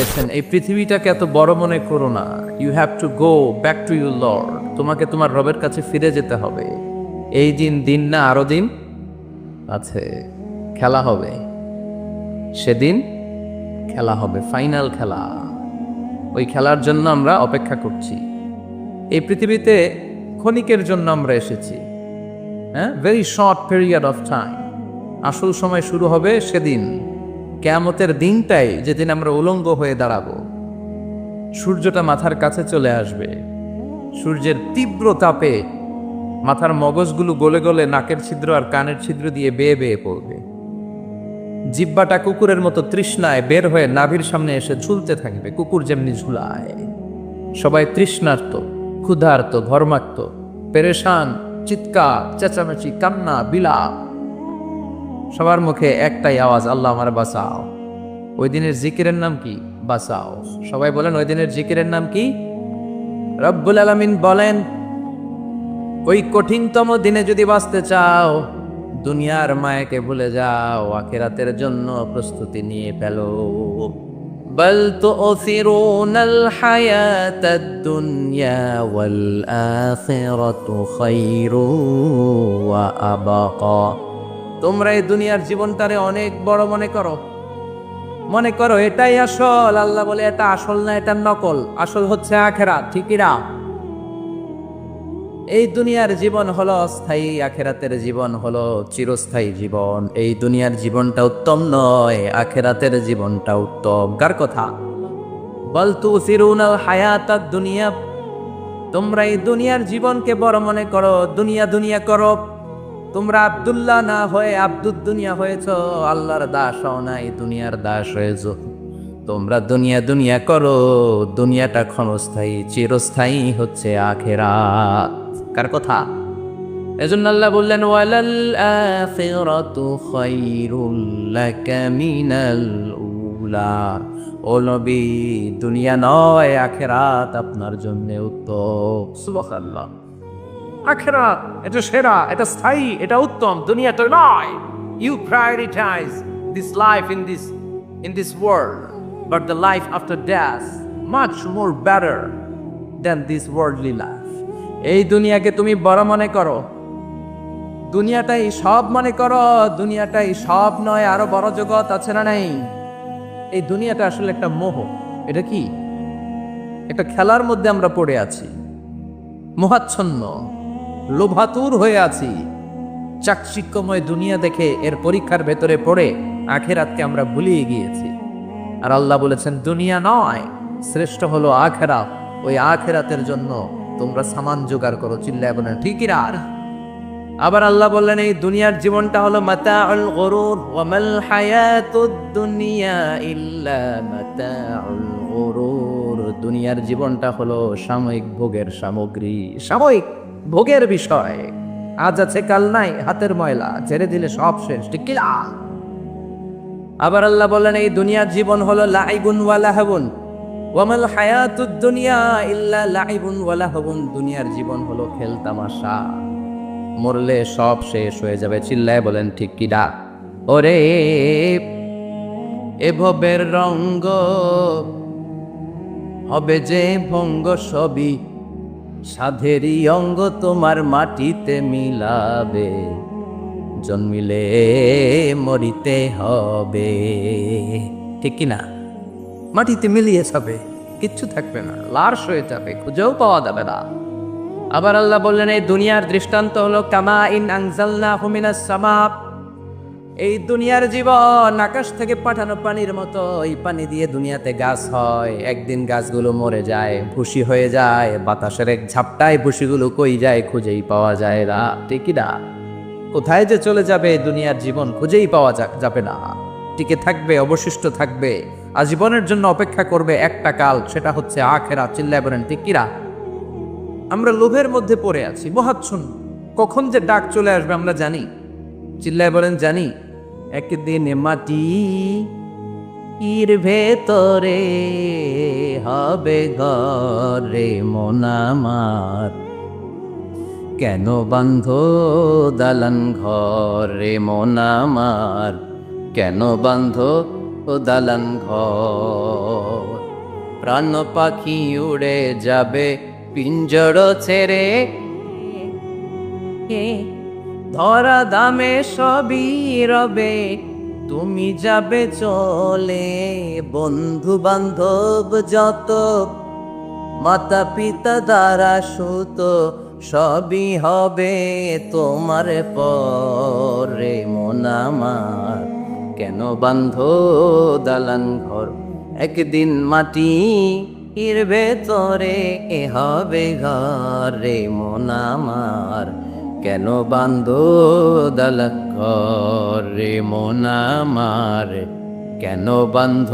এসেছেন এই পৃথিবীটাকে এত বড় মনে করো না। You have to go back to you Lord তোমাকে তোমার রবের কাছে ফিরে যেতে হবে। এই দিন দিন না, আরও দিন আছে। খেলা হবে। সেদিন খেলা হবে ফাইনাল খেলা। ওই খেলার জন্য আমরা অপেক্ষা করছি। এই পৃথিবীতে ক্ষণিকের জন্য আমরা এসেছি। হ্যাঁ? Very short period of time আসল সময় শুরু হবে সেদিন। কেয়ামতের দিনটাই যেদিন আমরা উলঙ্গ হয়ে দাঁড়াবো, সূর্যটা মাথার কাছে চলে আসবে। সূর্যের তীব্র তাপে মাথার মগজগুলো গলে গলে নাকের ছিদ্র আর কানের ছিদ্র দিয়ে বেয়ে বেয়ে পড়বে। জিব্বাটা কুকুরের মতো তৃষ্ণায় বের হয়ে নাভির সামনে এসে ঝুলতে থাকবে, কুকুর যেমনি ঝুলায়। সবাই তৃষ্ণার্ত, ক্ষুধার্ত, ঘর্মাক্ত, পেরেশান, চিৎকার, চেঁচামেচি, কান্না, বিলাপ। সবার মুখে একটাই আওয়াজ আল্লাহ আমার বাঁচাও ওই দিনের জিকিরের নাম কি বাঁচাও সবাই বলেন ওই দিনের জিকিরের নাম কি রব্বুল আলামিন বলেন ওই কঠিনতম দিনে যদি বাঁচতে চাও দুনিয়ার মায়াকে ভুলে যাও আখেরাতের জন্য প্রস্তুতি নিয়ে ফেলো بل تؤثرون الحياة الدنيا والآخرة خير وأبقى তোমরা এই দুনিয়ার জীবনটারে অনেক বড় মনে করো। মনে করো, এটাই আসল। আল্লাহ বলে, এটা আসল না, এটা নকল। আসল হচ্ছে আখেরা ঠিকই না? এই দুনিয়ার জীবন হলো অস্থায়ী, আখেরাতের জীবন হলো চিরস্থায়ী জীবন। এই দুনিয়ার জীবনটা উত্তম নয়, আখেরাতের জীবনটা উত্তম। কার কথা? বলতু সিরুনাল হায়াতাত দুনিয়া তোমরা এই দুনিয়ার জীবনকে বড় মনে করো, দুনিয়া দুনিয়া করো। তোমরা আব্দুল্লাহ না হয়ে আব্দুল দুনিয়া হয়েছ, আল্লাহর দাস হও নাই, দুনিয়ার দাস হয়েছ। তোমরা দুনিয়া দুনিয়া করো, দুনিয়াটা ক্ষণস্থায়ী, চিরস্থায়ী হচ্ছে আখেরাত। কার কথা? এজন্য আল্লাহ বললেন, ওয়ালাল আখিরাতু খায়রুল লাকা মিনাল উলা। ও নবী, দুনিয়া নয়, আখেরাত আপনার জন্য উত্তম। সুবহানাল্লাহ। আখেরাত এটা সেরা, এটা স্থায়ী, এটা উত্তম দুনিয়াটা নয়। You prioritise this life in this in this world but the life after death much more better than this worldly life এই দুনিয়াকে তুমি বড় মনে করো। দুনিয়াটাই সব মনে করো, দুনিয়াটাই সব নয়, আরও বড় জগৎ আছে না নাই? এই দুনিয়াটা আসলে একটা মোহ। এটা কি? একটা খেলার মধ্যে আমরা পড়ে আছি। মোহাচ্ছন্ন। লোভাতুর হয়ে আছি। চাকচিক্যময় দুনিয়া দেখে এর পরীক্ষার ভেতরে পড়ে আখেরাতকে আমরা ভুলিয়ে গিয়েছি। আর আল্লাহ বলেছেন, দুনিয়া নয়, শ্রেষ্ঠ হলো আখেরাত। ওই আখেরাতের জন্য তোমরা সামান জোগাড় করো। চিল্লায় বলেন, ঠিকই আর? আবার আল্লাহ বললেন, এই দুনিয়ার জীবনটা হলো দুনিয়া ইল্লা দুনিয়ার জীবনটা হলো সাময়িক ভোগের সামগ্রী। সাময়িক ভোগের বিষয়। আজ আছে, কাল নাই, হাতের ময়লা ছেড়ে দিলে সব শেষ, ঠিক আবার আল্লাহ বললেন, এই দুনিয়ার জীবন হলো লাইবুন ওয়ালাহাবুন ওয়ামাল হায়াতুদ দুনিয়া ইল্লা লাইবুন ওয়ালাহাবুন দুনিয়ার জীবন হলো খেল তামাশা। মরলে সব শেষ হয়ে যাবে, চিল্লায় বলেন, ঠিক কি ডাক ওরে এভবের রঙ্গ হবে যে ভঙ্গ সবই সাধেরই অঙ্গ তোমার মাটিতে মিলাবে, জন্মিলে মরিতে হবে। ঠিক কি না মাটিতে মিলিয়ে যাবে, কিচ্ছু থাকবে না, লাশ হয়ে যাবে, খুঁজেও পাওয়া যাবে না। আবার আল্লাহ বললেন, এই দুনিয়ার দৃষ্টান্ত হলো, কামা ইন আনজালনা হুমিনাস সামাপ এই দুনিয়ার জীবন আকাশ থেকে পাঠানো পানির মতো, এই পানি দিয়ে দুনিয়াতে গাছ হয়। একদিন গাছগুলো মরে যায়, ভুসি হয়ে যায়, বাতাসের এক ঝাপটায় ভুসিগুলো কই যায় খুঁজেই পাওয়া যায় না। ঠিকই না? কোথায় যে চলে যাবে দুনিয়ার জীবন খুঁজেই পাওয়া যাবে না। টিকে থাকবে, অবশিষ্ট থাকবে। আজীবনের জন্য অপেক্ষা করবে একটা কাল, সেটা হচ্ছে আখেরা চিল্লায় বলেন ঠিকিরা আমরা লোভের মধ্যে পড়ে আছি, মহাচ্ছন্ন। কখন যে ডাক চলে আসবে আমরা জানি। চিল্লায় বলেন জানি একদিন মাটি ইর ভেতরে হবে ঘরে মনামার কেন বান্ধ দালান ঘরে মনামার কেন বান্ধ দালান ঘর? প্রাণ পাখি উড়ে যাবে, পিঞ্জর ছেড়ে। ধরা দামে সবই রবে, তুমি যাবে চলে। বন্ধু বান্ধব যত মাতা পিতা দ্বারা সুত, সবই হবে তোমার পরে। মন আমার কেন বান্ধ দালান ঘর? একদিন মাটি এর ভেতরে এ হবে ঘরে। মন আমার কেন বান্ধ দালান ঘরে মন আমার কেন বান্ধ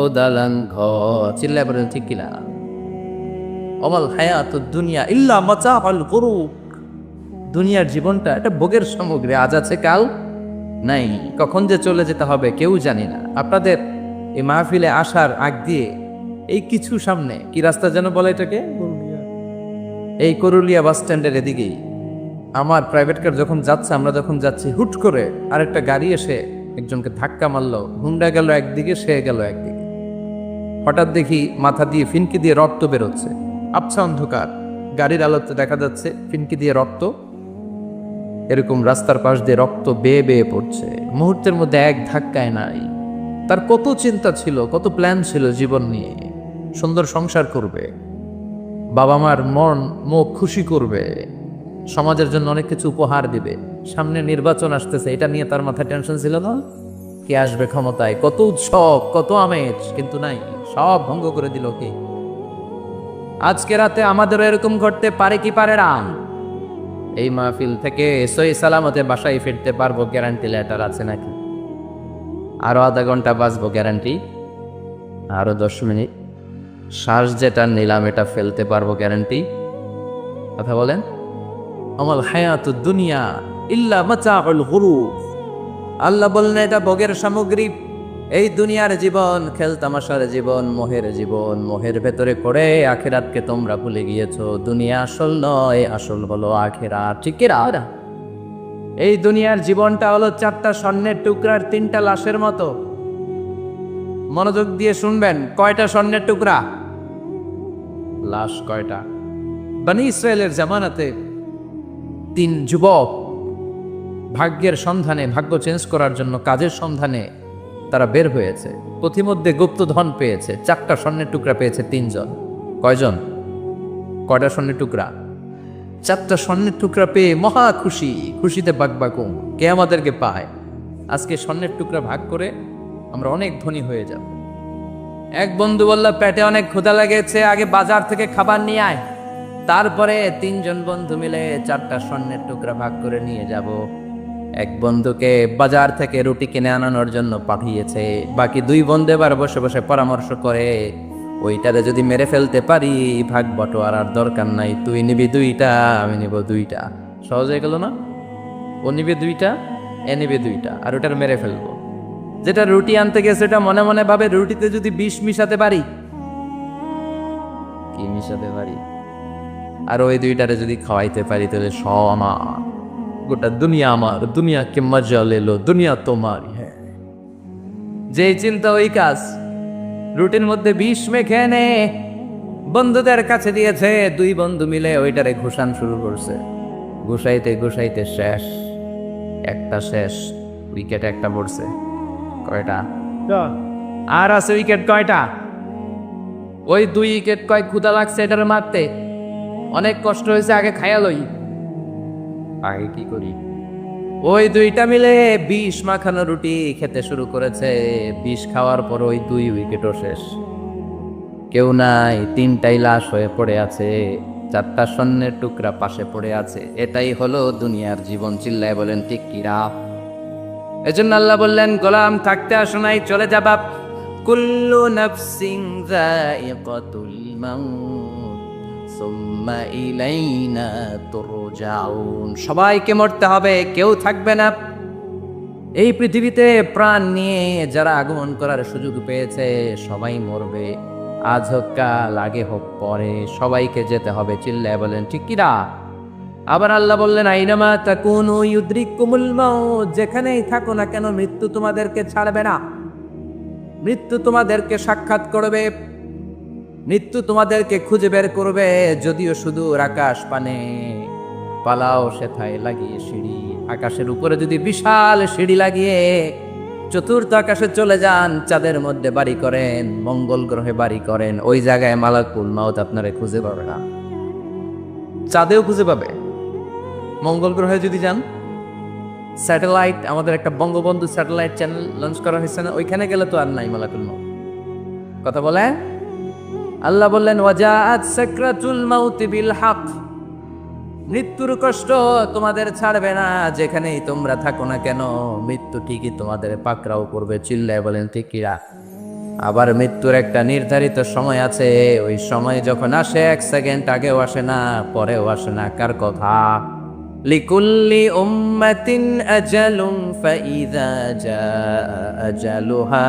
ও দালান ঘর বলেন, ঠিক কিনা? অমাল হায়াত দুনিয়া ইল্লা মাচা আল গরু দুনিয়ার জীবনটা এটা ভোগের সামগ্রী, আজ আছে, কাল নাই। কখন যে চলে যেতে হবে কেউ জানি না। আপনাদের এই মাহফিলে আসার আগ দিয়ে এই কিছু সামনে, কি রাস্তা যেন বলে এটাকে? এই করুলিয়া বাস স্ট্যান্ডের এদিকেই। আমার প্রাইভেট কার যখন যাচ্ছে, আমরা যখন যাচ্ছি, হুট করে আরেকটা গাড়ি এসে একজনকে ধাক্কা মারলো, হুন্ডা গেল একদিকে, সে গেল একদিকে। হঠাৎ দেখি মাথা দিয়ে ফিনকি দিয়ে রক্ত বেরোচ্ছে। আবছা অন্ধকার। গাড়ির আলোতে দেখা যাচ্ছে, ফিনকি দিয়ে রক্ত। এরকম রাস্তার পাশ দিয়ে রক্ত বেয়ে বেয়ে পড়ছে। মুহূর্তের মধ্যে এক ধাক্কায় নাই। তার কত চিন্তা ছিল, কত প্ল্যান ছিল জীবন নিয়ে। সুন্দর সংসার করবে। বাবা মার মন, মুখ খুশি করবে। সমাজের জন্য অনেক কিছু উপহার দিবে। সামনে নির্বাচন আসতেছে, এটা নিয়ে তার মাথায় টেনশন ছিল না? কে আসবে ক্ষমতায়? কত উৎসব, কত আমেজ, কিন্তু নাই, সব ভঙ্গ করে দিল কে? আজকে রাতে আমাদেরও এরকম ঘটতে পারে কি পারে না? এই মাহফিল থেকে সই সালামতে বাসায় ফিরতে পারব গ্যারান্টি লেটার আছে নাকি? আরও আধা ঘণ্টা বাঁচবো গ্যারান্টি আরও দশ মিনিট? শ্বাস যেটা নিলাম, এটা ফেলতে পারব গ্যারান্টি কথা বলেন। আমল হায়াত দুনিয়া ইল্লা মাচাউল গুরুর আল্লাহ বললেন, এটা ভোগের সামগ্রী। এই দুনিয়ার জীবন খেলতামাশার জীবন, মোহের জীবন, মোহের ভেতরে পড়ে আখেরাতকে তোমরা ভুলে গিয়েছো। দুনিয়া আসল নয়, আসল হলো আখেরা। ঠিক? এই দুনিয়ার জীবনটা হলো চারটা স্বর্ণের টুকরার তিনটা লাশের মতো। মনোযোগ দিয়ে শুনবেন, কয়টা স্বর্ণের টুকরা? লাশ কয়টা? বানি ইসরায়েলের জামানাতে তিন যুবক ভাগ্যের সন্ধানে, ভাগ্য চেঞ্জ করার জন্য কাজের সন্ধানে তারা বের হয়েছে। পথিমধ্যে গুপ্তধন পেয়েছে, চারটা স্বর্ণের টুকরা পেয়েছে তিনজন। কয়জন? কয়টা স্বর্ণের টুকরা? চারটা স্বর্ণের টুকরা পেয়ে মহা খুশি, খুশিতে বাকবাকুম কে আমাদেরকে পায়? আজকে স্বর্ণের টুকরা ভাগ করে আমরা অনেক ধনী হয়ে যাব। এক বন্ধু বলল পেটে অনেক ক্ষুধা লেগেছে, আগে বাজার থেকে খাবার নিয়ে আয়। তারপরে তিনজন বন্ধু মিলে চারটা স্বর্ণের টুকরা ভাগ করে নিয়ে যাব। এক বন্ধুকে বাজার থেকে রুটি কিনে আনানোর জন্য পাঠিয়েছে। বাকি দুই বন্ধু এবার বসে বসে পরামর্শ করে, ওইটারে যদি মেরে ফেলতে পারি, ভাগ বটোয়ারার দরকার নাই, তুই নিবি দুইটা, আমি নিব দুইটা। সহজ হয়ে গেল না? ও নিবে দুইটা, এ নিবে দুইটা, আর ওটার মেরে ফেলব। যেটা রুটি আনতে গেছে ওটা মনে মনে ভাবে রুটিতে যদি বিষ মিশাতে পারি। কি মিশাতে পারি? আর ওই দুইটারে যদি খাওয়াইতে পারি তাহলে সব আমার। গোটা দুনিয়া আমার দুনিয়া দুনিয়াকে মজা লেলো দুনিয়া তোমার হ্যাঁ। যেই চিন্তা ওই কাজ রুটির মধ্যে বিষ মেখে নে বন্ধুদের কাছে দিয়েছে দুই বন্ধু মিলে ওইটারে ঘুষান শুরু করছে। ঘুষাইতে ঘুষাইতে শেষ একটা শেষ উইকেট একটা পড়ছে। কয়টা? আর আছে উইকেট কয়টা? ওই দুই উইকেট কয় ক্ষুদা লাগছে এটার মারতে? অনেক কষ্ট হয়েছে আগে খায়া লই। আগে কি করি? ওই দুইটা মিলে বিষ মাখানো রুটি খেতে শুরু করেছে। বিষ খাওয়ার পর ওই দুই উইকেটও শেষ। কেউ নাই তিনটাই লাশ হয়ে পড়ে আছে। চারটা স্বর্ণের টুকরা পাশে পড়ে আছে। এটাই হলো দুনিয়ার জীবন চিল্লায় বলেন ঠিক কিরা এজন্য আল্লাহ বললেন গোলাম থাকতে আসো নাই চলে যাবা কুল্লু নাফসিং যায়িকাতুল মাউত। সবাইকে মরতে হবে, কেউ থাকবে না। এই পৃথিবীতে প্রাণ নিয়ে যারা আগমন করার সুযোগ পেয়েছে, সবাই মরবে। আজ হোক কাল, আগে হোক পরে, সবাইকে যেতে হবে, চিল্লায় বলেন, ঠিক কিরা আবার আল্লাহ বললেন, আইনামা তা তাকুন ইউদ্রিক কুমুল যেখানেই থাকো না কেন, মৃত্যু তোমাদেরকে ছাড়বে না। মৃত্যু তোমাদেরকে সাক্ষাৎ করবে। মৃত্যু তোমাদেরকে খুঁজে বের করবে, যদিও শুধু আকাশ পানে। পালাও সেথায় লাগিয়ে সিঁড়ি। আকাশের উপরে যদি বিশাল সিঁড়ি লাগিয়ে চতুর্থ আকাশে চলে যান, চাঁদের মধ্যে বাড়ি করেন, মঙ্গল গ্রহে বাড়ি করেন, ওই জায়গায় মালাকুল মাউত আপনারে খুঁজে পাবে না। চাঁদেও খুঁজে পাবে। মঙ্গল গ্রহে যদি যান, স্যাটেলাইট, আমাদের একটা বঙ্গবন্ধু স্যাটেলাইট চ্যানেল লঞ্চ করা হয়েছে না, ওইখানে গেলে তো আর নাই মালাকুল মাউত। কথা বলে আল্লাহ বললেন মৃত্যুর কষ্ট তোমাদের ছাড়বে না, যেখানেই তোমরা থাকো না কেন। মৃত্যু ঠিকই তোমাদের পাকড়াও করবে, চিল্লায় বলেন ঠিকিরা আবার মৃত্যুর একটা নির্ধারিত সময় আছে, ওই সময় যখন আসে, এক সেকেন্ড আগেও আসে না, পরেও আসে না। কার কথা? লিকুল্লি উম্মাতিন আজালুম ফাইদা জা আজালুহা।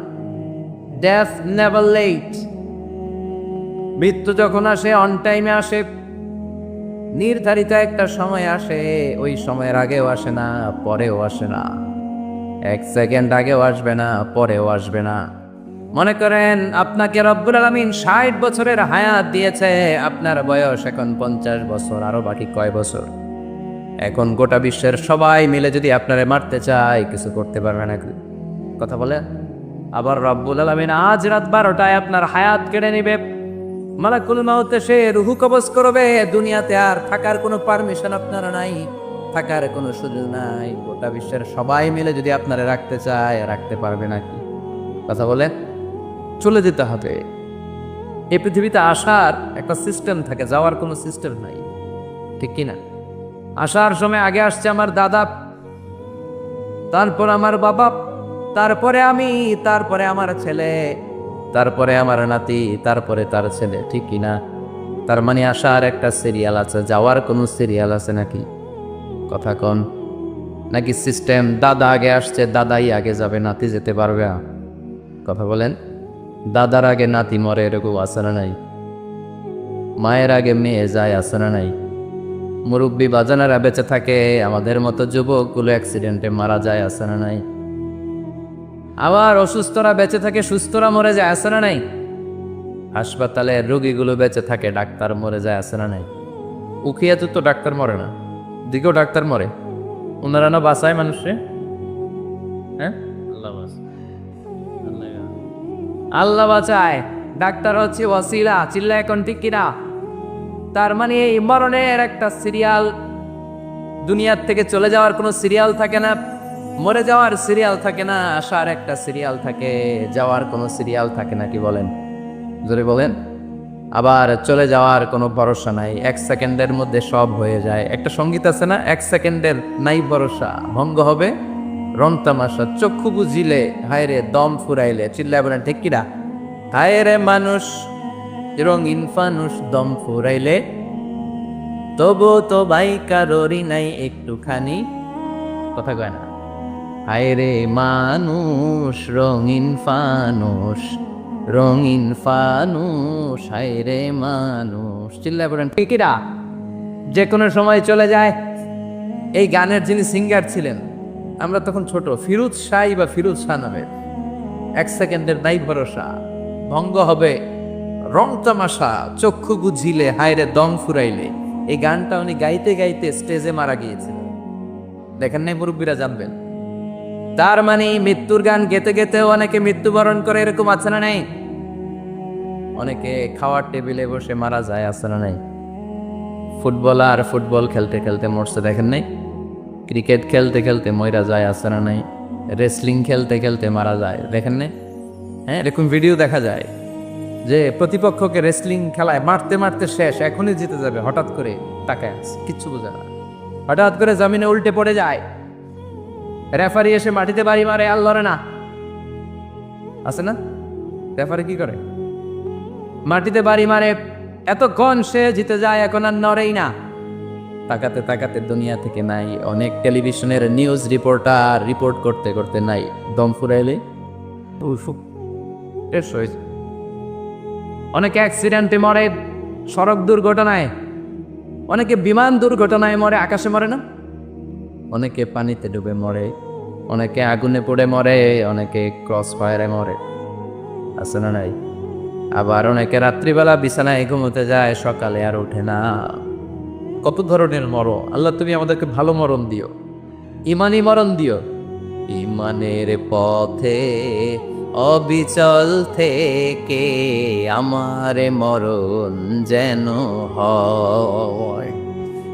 death never late মৃত্যু যখন আসে অন টাইমে আসে, নির্ধারিত একটা সময় আসে, ওই সময়ের আগেও আসে না, পরেও আসে না। এক সেকেন্ড আগেও আসবে না, পরেও আসবে না। মনে করেন, আপনাকে রব্বুল আলমিন ষাট বছরের হায়াত দিয়েছে, আপনার বয়স এখন পঞ্চাশ বছর, আরও বাকি কয় বছর? এখন গোটা বিশ্বের সবাই মিলে যদি আপনারে মারতে চায়, কিছু করতে পারবে না। কথা বলে আবার রব্বুল আলমিন আজ রাত বারোটায় আপনার হায়াত কেড়ে নিবে। মালাকুল মাউতে সে রুহু কবজ করবে, দুনিয়াতে আর থাকার কোনো পারমিশন আপনার নাই, থাকার কোনো সুযোগ নাই। গোটা বিশ্বের সবাই মিলে যদি আপনারা রাখতে চায়, রাখতে পারবে নাকি? কথা বলে চলে যেতে হবে। এই পৃথিবীতে আসার একটা সিস্টেম থাকে, যাওয়ার কোনো সিস্টেম নাই। ঠিক কিনা? আসার সময় আগে আসছে আমার দাদা, তারপর আমার বাবা তারপরে আমি, তারপরে আমার ছেলে, তারপরে আমার নাতি, তারপরে তার ছেলে, ঠিক কিনা তার মানে আসার একটা সিরিয়াল আছে, যাওয়ার কোনো সিরিয়াল আছে নাকি? কথা কন। নাকি সিস্টেম দাদা আগে আসছে, দাদাই আগে যাবে, নাতি যেতে পারবে? কথা বলেন। দাদার আগে নাতি মরে এরকম আছে না নাই? মায়ের আগে মেয়ে যায় আছে না নাই? মুরব্বী বাজানারা বেঁচে থাকে, আমাদের মতো যুবকগুলো অ্যাক্সিডেন্টে মারা যায় আছে না নাই? আবার অসুস্থরা বেঁচে থাকে সুস্থরা মরে যায় আছে না নাই? হাসপাতালে রোগীগুলো বেঁচে থাকে ডাক্তার মরে যায় আছে না নাই? উখিয়াতে তো ডাক্তার মরে না দিকেও ডাক্তার মরে। ওনারা না বাঁচায় মানুষে হ্যাঁ? আল্লাহ বাঁচায়। আল্লাহ বাঁচায়। ডাক্তার হচ্ছে ওয়াসিলা চিল্লা এখন ঠিক কিনা তার মানে এই মরণের একটা সিরিয়াল দুনিয়ার থেকে চলে যাওয়ার কোনো সিরিয়াল থাকে না। মরে যাওয়ার সিরিয়াল থাকে না, আসার একটা সিরিয়াল থাকে, যাওয়ার কোনো সিরিয়াল থাকে না, কি বলেন? জোরে বলেন। আবার চলে যাওয়ার কোনো ভরসা নাই, এক সেকেন্ডের মধ্যে সব হয়ে যায়। একটা সংগীত আছে না, এক সেকেন্ডের নাই ভরসা, ভঙ্গ হবে, রং তামাশা, চক্ষু বুঝিলে, হায় রে, দম ফুরাইলে, চিল্লায় বলেন, ঠিক কিনা? হায় রে মানুষ রঙিন ফানুষ, দম ফুরাইলে তবু তো ভাই কারোরই নাই একটুখানি। কথা কয় না। হায় রে মানুষ, রঙিন ফানুষ রঙিন ফানুষ হায় রে মানুষ। চিল্লায় পড়েন ঠিকিরা যে কোনো সময় চলে যায়। এই গানের যিনি সিঙ্গার ছিলেন, আমরা তখন ছোট, ফিরুজ শাহ বা ফিরুজ শাহ নামের এক সেকেন্ডের নাই ভরসা, ভঙ্গ হবে রং তামাশা, চক্ষু বুঝিলে হায়রে দম ফুরাইলে। এই গানটা উনি গাইতে গাইতে স্টেজে মারা গিয়েছিলেন। দেখেন নাই মুরব্বীরা জানবেন। তার মানে মৃত্যুর গান গেতে গেতেও অনেকে মৃত্যুবরণ করে এরকম আছে না নাই? অনেকে খাওয়ার টেবিলে বসে মারা যায় আছে না নাই? ফুটবলার ফুটবল খেলতে খেলতে মরছে দেখেন নাই? ক্রিকেট খেলতে খেলতে ময়রা যায় আছে না নাই? রেসলিং খেলতে খেলতে মারা যায় দেখেন নাই? হ্যাঁ এরকম ভিডিও দেখা যায় যে প্রতিপক্ষকে রেসলিং খেলায় মারতে মারতে শেষ এখনই জিতে যাবে হঠাৎ করে আছে, কিচ্ছু বোঝে না। হঠাৎ করে জমিনে উল্টে পড়ে যায়। রেফারি এসে মাটিতে বাড়ি মারে, আর লড়ে না। আছে না? রেফারি কি করে? মাটিতে বাড়ি মারে এতক্ষণ সে জিতে যায়, এখন আর নড়েই না। তাকাতে তাকাতে দুনিয়া থেকে নাই, অনেক টেলিভিশনের নিউজ রিপোর্টার রিপোর্ট করতে করতে নাই। দম ফুরাইলে অনেকে অ্যাক্সিডেন্টে মরে, সড়ক দুর্ঘটনায়, অনেকে বিমান দুর্ঘটনায় মরে, আকাশে মরে না? অনেকে পানিতে ডুবে মরে অনেকে আগুনে পড়ে মরে অনেকে ক্রস ফায়ারে মরে। আছে না নাই? আবার অনেকে রাত্রিবেলা বিছানায় ঘুমোতে যায় সকালে আর ওঠে না। কত ধরনের মরণ? আল্লাহ তুমি আমাদেরকে ভালো মরণ দিও। ইমানি মরণ দিও। ইমানের পথে অবিচল থেকে আমার মরণ যেন হয়।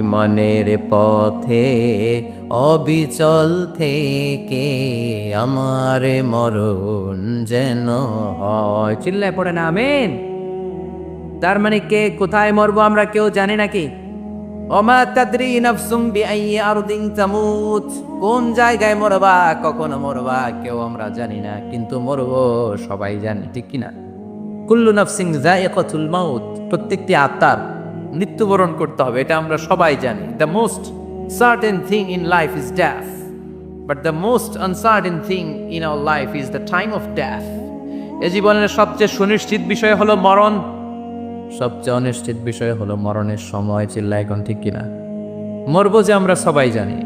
ইমানের পথে, অবিচল থেকে আমার মরণ যেন হয়। চিল্লায় পড়ে না, আমেন। তার মানে কে কোথায় মরবো আমরা কেউ জানি নাকি ওমা তাদরি নাফসুম বিআই আরদিন তামুত। কোন জায়গায় মরবা, কখন মরবা, কেউ আমরা জানি না, কিন্তু মরবো সবাই জানি, ঠিক কি না? কুল্লু নাফসিং জায়কাতুল মাউত, প্রত্যেকটি আত্মার মৃত্যুবরণ করতে হবে, এটা আমরা সবাই জানি। The most certain thing in life is death but the most uncertain thing in our life is the time of death এ জীবনের সবচেয়ে সুনিশ্চিত বিষয় হলো মরণ। সবচেয়ে অনিশ্চিত বিষয় হলো মরণের সময় চিল্লা এখন ঠিক কিনা? মরবো যে আমরা সবাই জানি।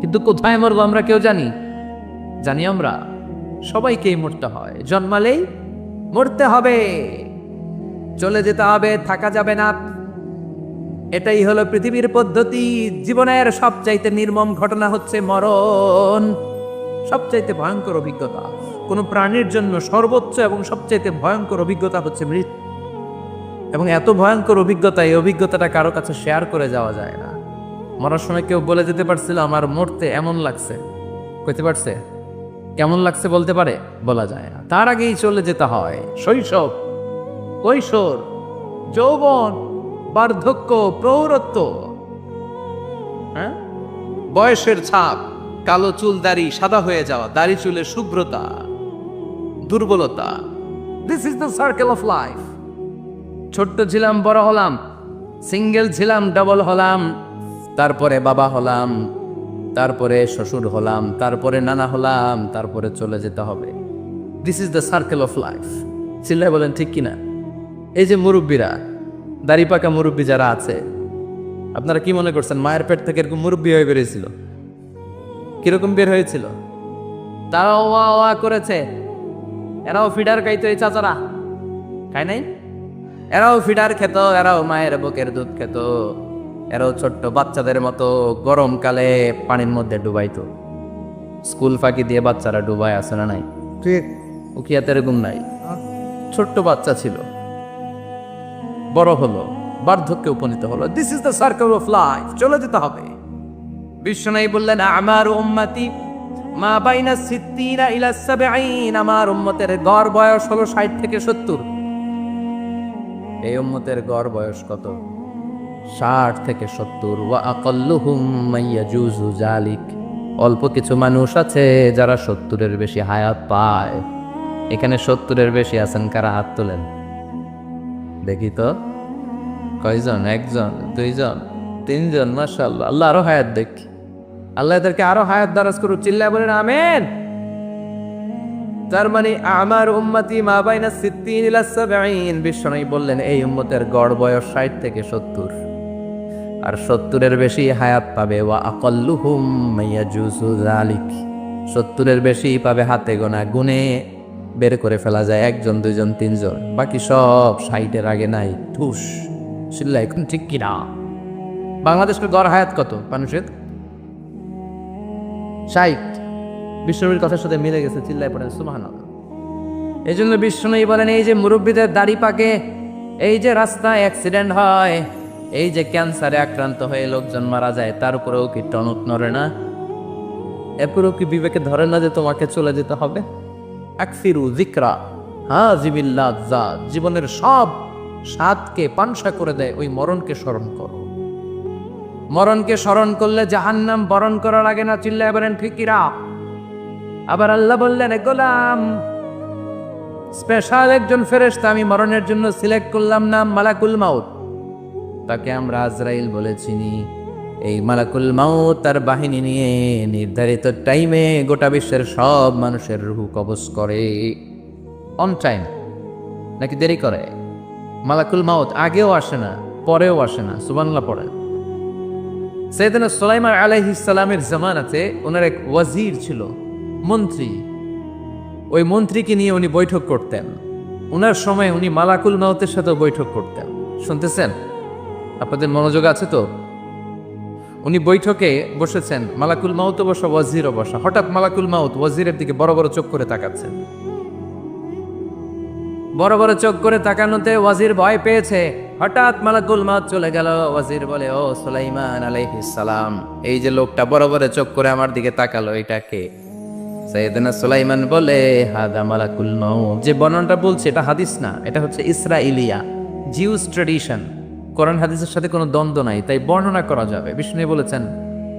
কিন্তু কোথায় মরবো আমরা কেউ জানি? জানি আমরা, সবাইকেই মরতে হয়। জন্মালেই মরতে হবে। চলে যেতে হবে, থাকা যাবে না। এটাই হলো পৃথিবীর পদ্ধতি। জীবনের সবচাইতে নির্মম ঘটনা হচ্ছে মরণ। সবচাইতে ভয়ঙ্কর অভিজ্ঞতা। কোনো প্রাণীর জন্য সর্বোচ্চ এবং সবচাইতে ভয়ঙ্কর অভিজ্ঞতা হচ্ছে মৃত্যু। এবং এত ভয়ঙ্কর অভিজ্ঞতা, এই অভিজ্ঞতাটা কারও কাছে শেয়ার করে যাওয়া যায় না। মরার সময় কেউ বলে যেতে পারছিল, আমার মরতে এমন লাগছে। কইতে পারছে? কেমন লাগছে বলতে পারে? বলা যায় না। তার আগেই চলে যেতে হয়। শৈশব। কৈশোর, যৌবন, বার্ধক্য প্রৌরত্ব হ্যাঁ? বয়সের ছাপ, কালো চুল দাড়ি, সাদা হয়ে যাওয়া, দাড়ি চুলের শুভ্রতা, দুর্বলতা। This is the circle of life ছোট্ট ছিলাম বড় হলাম, সিঙ্গেল ছিলাম ডাবল হলাম, তারপরে বাবা হলাম, তারপরে শ্বশুর হলাম, তারপরে নানা হলাম, তারপরে চলে যেতে হবে। This is the circle of life চিল্লাই বলেন ঠিক কিনা? এই যে মুরব্বীরা দাড়ি পাকা মুরব্বী যারা আছে আপনারা কি মনে করছেন মায়ের পেট থেকে এরকম মুরব্বী হয়ে বেরিয়েছিল? কীরকম বের হয়েছিল? তারাও ওয়া ওয়া করেছে। এরাও ফিডার খাইতো এই চাচারা। খায় নাই? এরাও ফিডার খেত এরাও মায়ের বুকের দুধ খেত। এরাও ছোট্ট বাচ্চাদের মতো গরমকালে পানির মধ্যে ডুবাইতো। স্কুল ফাঁকি দিয়ে বাচ্চারা ডুবায় আছে না নাই? ঠিক। উকিয়াতে এরকম নাই। ছোট্ট বাচ্চা ছিল। বড় হলো, বার্ধক্যে উপনীত হলো। This is the circle of life চলে যেতে হবে। বিশ্বনাই বললেন, আমার উম্মতি মা বাইনা সিদ্দিনা ইলা সাবঈন। আমার উম্মতের গড় বয়স হলো 60 থেকে 70 এই উম্মতের গড় বয়স কত? 60 থেকে 70 ওয়া আকাল্লুহুম মাইয়াজুজু জালিক অল্প কিছু মানুষ আছে যারা সত্তরের বেশি হায়াত পায়। এখানে সত্তরের বেশি আছেন কারা? হাত তোলেন। দেখি তো। কয়জন? একজন, দুইজন, তিনজন মাশাল্লাহ আল্লাহ আরও হায়াত দেখি। আল্লাহ এদেরকে আরও হায়াত দারাজ করুক। চিল্লায় বলেন, আমেন। তার মানে আমার উম্মতি মা বাইনা সিদ্দিন ইলা সাবঈন। বিশ্বনবী বললেন, এই উম্মতের গড় বয়স 60 থেকে 70 আর সত্তরের বেশি হায়াত পাবে। ওয়া আকাল্লুহুম মাইয়াজুজু যালিক। সত্তরের বেশি পাবে হাতে গোনা গুনে বের করে ফেলা যায়, একজন, দুইজন, তিনজন। বাকি সব সাইটের আগে নাই। ঠুস শিল্লা এখন ঠিক কিনা? বাংলাদেশের গড় হায়াত কত মানুষের ষাট। বিষ্ণুবীর কথার সাথে মিলে গেছে চিল্লায় পড়েন সুমাহান এই জন্য বিষ্ণুই বলেন, এই যে মুরব্বীদের দাড়ি পাকে, এই যে রাস্তায় অ্যাক্সিডেন্ট হয়, এই যে ক্যান্সারে আক্রান্ত হয়ে লোকজন মারা যায়, তার উপরেও কি টনক নড়ে না? এরপরেও কি বিবেকে ধরে না যে তোমাকে চলে যেতে হবে? আকফিরু জিকরা হ্যাঁ জিবিল্লা জীবনের সব স্বাদকে পানসা করে দেয় ওই মরণকে স্মরণ করো। মরণকে স্মরণ করলে জাহান্নাম বরণ করার আগে না, চিল্লায় বলেন ঠিকিরা আবার আল্লাহ বললেন, "এ গোলাম, স্পেশাল একজন ফেরেশতা আমি মরণের জন্য সিলেক্ট করলাম নাম মালাকুল মাউত। তাকে আমরা আজরাইল বলে চিনি। এই মালাকুল মাউত তার বাহিনী নিয়ে নির্ধারিত টাইমে গোটা বিশ্বের সব মানুষের রুহু কবজ করে। অন টাইম নাকি দেরি করে? মালাকুল মাউত আগেও আসে না, পরেও আসে না সুবানলা পড়েন। সৈয়দনা সুলাইমান আলাইহিসসালামের জামানাতে ওনার এক ওয়াজির ছিল, মন্ত্রী। ওই মন্ত্রীকে নিয়ে উনি বৈঠক করতেন। ওনার সময় উনি মালাকুল মাউতের সাথেও বৈঠক করতেন। শুনতেছেন? আপনাদের মনোযোগ আছে তো? উনি বৈঠকে বসেছেন, মালাকুল মাউত বসা ওয়াজিরও বসা হঠাৎ মালাকুল মাউত ওয়াজিরের দিকে বড় বড় চোখ করে তাকাচ্ছেন বড় বড় চোখ করে তাকানোতে ওয়াজির ভয় পেয়েছে। হঠাৎ মালাকুল মাউত চলে গেল, ওয়াজির বলে, ও সুলাইমান সালাম, এই যে লোকটা বড় বড় চোখ করে আমার দিকে তাকালো, এটা কে? সৈয়দনা সুলাইমান বলে, হাদা মালাকুল মাউত। যে বর্ণনাটা বলছে, এটা হাদিস না, এটা হচ্ছে ইসরাইলিয়া, জিউস ট্রেডিশন কোরআন হাদিসের সাথে কোনো দ্বন্দ্ব নাই, তাই বর্ণনা করা যাবে। বিষ্ণু বলেছেন,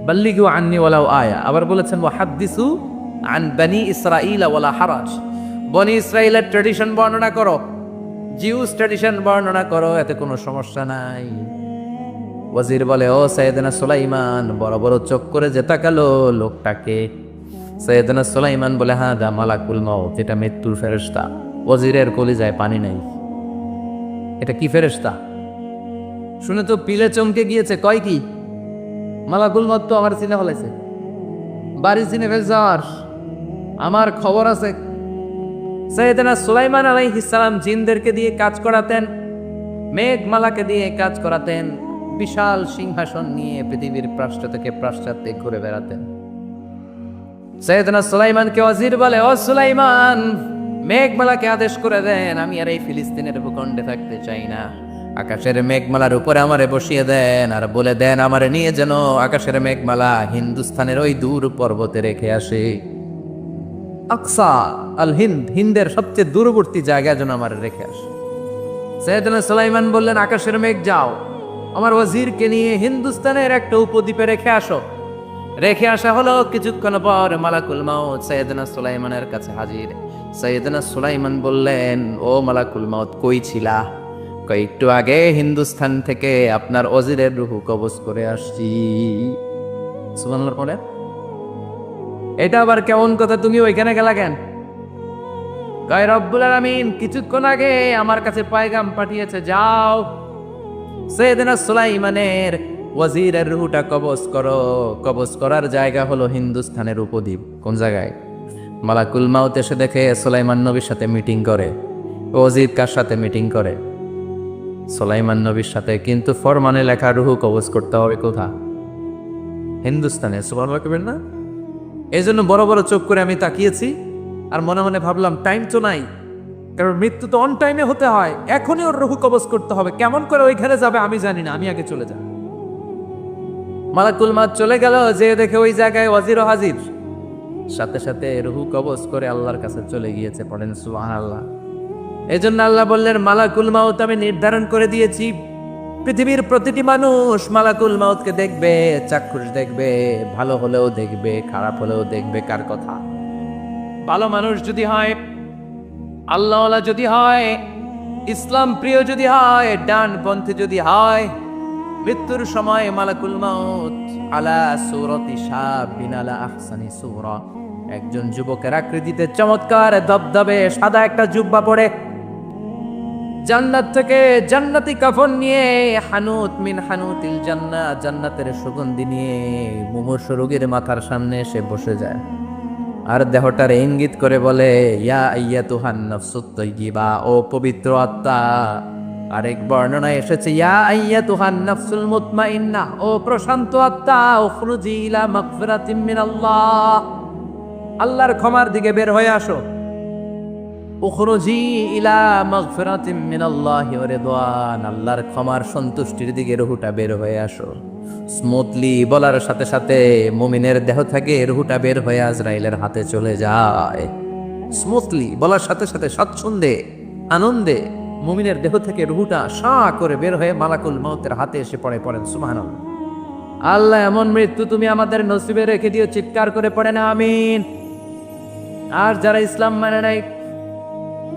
বাল্লিগু আন্নি ওয়ালাউ আয়া। আবার বলেছেন ওয়া হাদ্দিসু আন বানি ইসরাইল ওয়ালা হারাজ। বনি ইসরাইলের ট্রেডিশন বর্ণনা করো। জিউস ট্রেডিশন বর্ণনা করো, এতে কোনো সমস্যা নাই। ওয়াজির বলে, ও সৈয়দনা সুলাইমান, বড় বড় চোখ করে যে তাকালো লোকটাকে। সৈয়দনা সুলাইমান বলে হ্যাঁ দা মালাকুল মাউত, এটা মৃত্যুর ফেরেশতা। ওয়াজিরের কলিজায় পানি নাই। এটা কি ফেরেশতা? শুনে তো পিলে চমকে গিয়েছে, কয় কি? মালাকুল মাউত তো আমার চিনে ফেলেছে বাড়ি চিনে ফেলছে আমার আমার খবর আছে, সৈয়দনা সুলাইমান আলাইহিসসালাম জিনদেরকে দিয়ে কাজ করাতেন, মেঘমালাকে দিয়ে কাজ করাতেন, বিশাল সিংহাসন নিয়ে পৃথিবীর প্রাশ্চ থেকে পাশ্চাত্যে ঘুরে বেড়াতেন। সৈয়দনা সুলাইমানকে অজির বলে, ও সুলাইমান, মেঘমালাকে আদেশ করে দেন, আমি আর এই ফিলিস্তিনের ভূখণ্ডে থাকতে চাই না। আকাশের মেঘমালার উপরে আমারে বসিয়ে দেন আর বলে দেন আমারে নিয়ে যেন আকাশের মেঘমালা হিন্দুস্থানের ওই দূর পর্বতে রেখে আসে। আকসা আল হিন্দ, হিন্দের সবচেয়ে দূরবর্তী জায়গায় যেন আমার রেখে আসে। সৈয়দনা সুলাইমান বললেন, আকাশের মেঘ যাও। আমার ওয়াজিরকে নিয়ে হিন্দুস্তানের একটা উপদ্বীপে রেখে আসো। রেখে আসা হলো কিছুক্ষণ পর মালাকুল মাউত সৈয়দনা সুলাইমানের কাছে হাজির। সৈয়দনা সুলাইমান বললেন, ও মালাকুল মাউত, কই ছিলা? একটু আগে হিন্দুস্থান থেকে আপনার অজিরের রুহু কবজ করে আসছি। এটা আবার কেমন কথা? তুমি ওইখানে গেলা কেন? কয় আলামিন, কিছুক্ষণ আগে আমার কাছে পায়গাম পাঠিয়েছে, যাও। সৈয়দনা সুলাইমানের ওয়াজিরের রুহুটা কবজ করো। কবজ করার জায়গা হলো হিন্দুস্তানের উপদ্বীপ। কোন জায়গায়? মালাকুল মাউত এসে দেখে সুলাইমান নবীর সাথে মিটিং করে। ওয়াজির কার সাথে মিটিং করে? সুলাইমান নবীর সাথে, কিন্তু ফরমানে লেখা রুহু কবজ করতে হবে কোথা? হিন্দুস্তানে রাখবেন না? এই জন্য বড় বড় চোখ করে আমি তাকিয়েছি আর মনে মনে ভাবলাম টাইম তো নাই। কারণ মৃত্যু তো অন টাইমে হতে হয়। এখনই ওর রুহু কবজ করতে হবে। কেমন করে ওইখানে যাবে আমি জানি না। আমি আগে চলে যাই। মালাকুল মাত চলে গেল যে দেখে ওই জায়গায় ওয়াজির হাজির। সাথে সাথে রুহু কবজ করে আল্লাহর কাছে চলে গিয়েছে, পড়েন সুবাহ আল্লাহ এই জন্য আল্লাহ বললেন, মালাকুল মাউত আমি নির্ধারণ করে দিয়েছি। পৃথিবীর প্রতিটি মানুষ মালাকুল মাউতকে দেখবে, চাক্ষুষ দেখবে, ভালো হলেও দেখবে, খারাপ হলেও দেখবে, কার কথা? ভালো মানুষ যদি হয়, আল্লাহওয়ালা যদি হয়, ইসলাম প্রিয় যদি হয় ডান পন্থী যদি হয়, মৃত্যুর সময় মালাকুল মাউত আলা সুরতি শাবিন আলা আহসানি সুরা। একজন যুবকের আকৃতিতে চমৎকার দবদবে সাদা একটা জুব্বা পরে জান্নাত থেকে জান্নাতি কাফন নিয়ে হানুত মিন হানুতিল জান্নাত জান্নাতের সুগন্ধি নিয়ে মুমূর্ষ রোগীর মাথার সামনে এসে বসে যায়। আর দেহটার ইঙ্গিত করে বলে, ইয়া আইয়া তুহান নফসুত তৈয়িবা ও পবিত্র আত্মা। আরেক বর্ণনায় এসেছে, ইয়া আইয়া তুহান নফসুল মুতমাইন্না, ও প্রশান্ত আত্মা, উখরুজি ইলা মাগফিরাতিম মিনাল্লাহ। আল্লাহর ক্ষমার দিকে বের হয়ে আসো। উখরুজি ইলা মাগফিরাতিম মিনাল্লাহি ওয়া রিদওয়ান। আল্লাহর ক্ষমার সন্তুষ্টির দিকে রুহুটা বের হয়ে আসো। স্মুথলি বলার সাথে সাথে মুমিনের দেহ থেকে রুহুটা বের হয়ে আজরাইলের হাতে চলে যায়। স্মুথলি বলার সাথে সাথে স্বচ্ছন্দে আনন্দে মুমিনের দেহ থেকে রুহুটা সা করে বের হয়ে মালাকুল মৌতের হাতে এসে পড়ে পড়েন, সুবহানাল্লাহ। আল্লাহ, এমন মৃত্যু তুমি আমাদের নসিবে রেখে দিও, চিৎকার করে পড়ে না, আমিন। আর যারা ইসলাম মানে নাই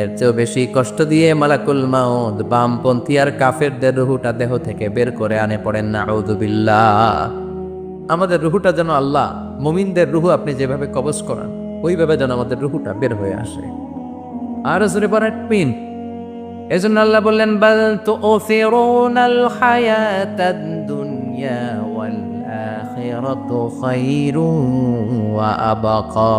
এর চেয়েও বেশি কষ্ট দিয়ে মালাকুল মাউদ বামপন্থী আর কাফেরদের রুহুটা দেহ থেকে বের করে আনে পড়েন না আউদুবিল্লাহ আমাদের রুহুটা যেন আল্লাহ, মুমিনদের রুহু আপনি যেভাবে কবজ করান, ওইভাবে যেন আমাদের রুহুটা বের হয়ে আসে। আর জোরে পড়েন মিন এজন্য আল্লাহ বললেন, বাল তো ওসিরুনাল হায়াতাদ দুনিয়া ওয়াল আখিরাতু খায়রুন ওয়া আবাকা।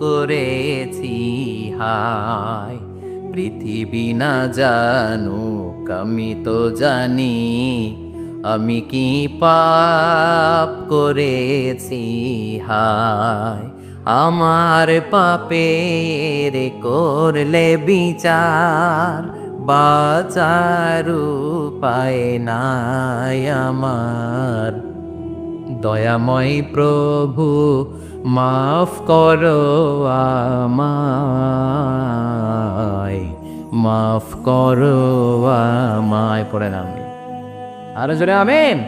করেছি, হায়। পৃথিবী না জানুক, আমি তো জানি আমি কি পাপ করেছি, হায়। আমার পাপের করলে বিচার বাচার উপায় নাই আমার। দয়াময় প্রভু মাফ করো আমায় মাফ করো আমায় পড়ে নামি আরও জোরে আমেন।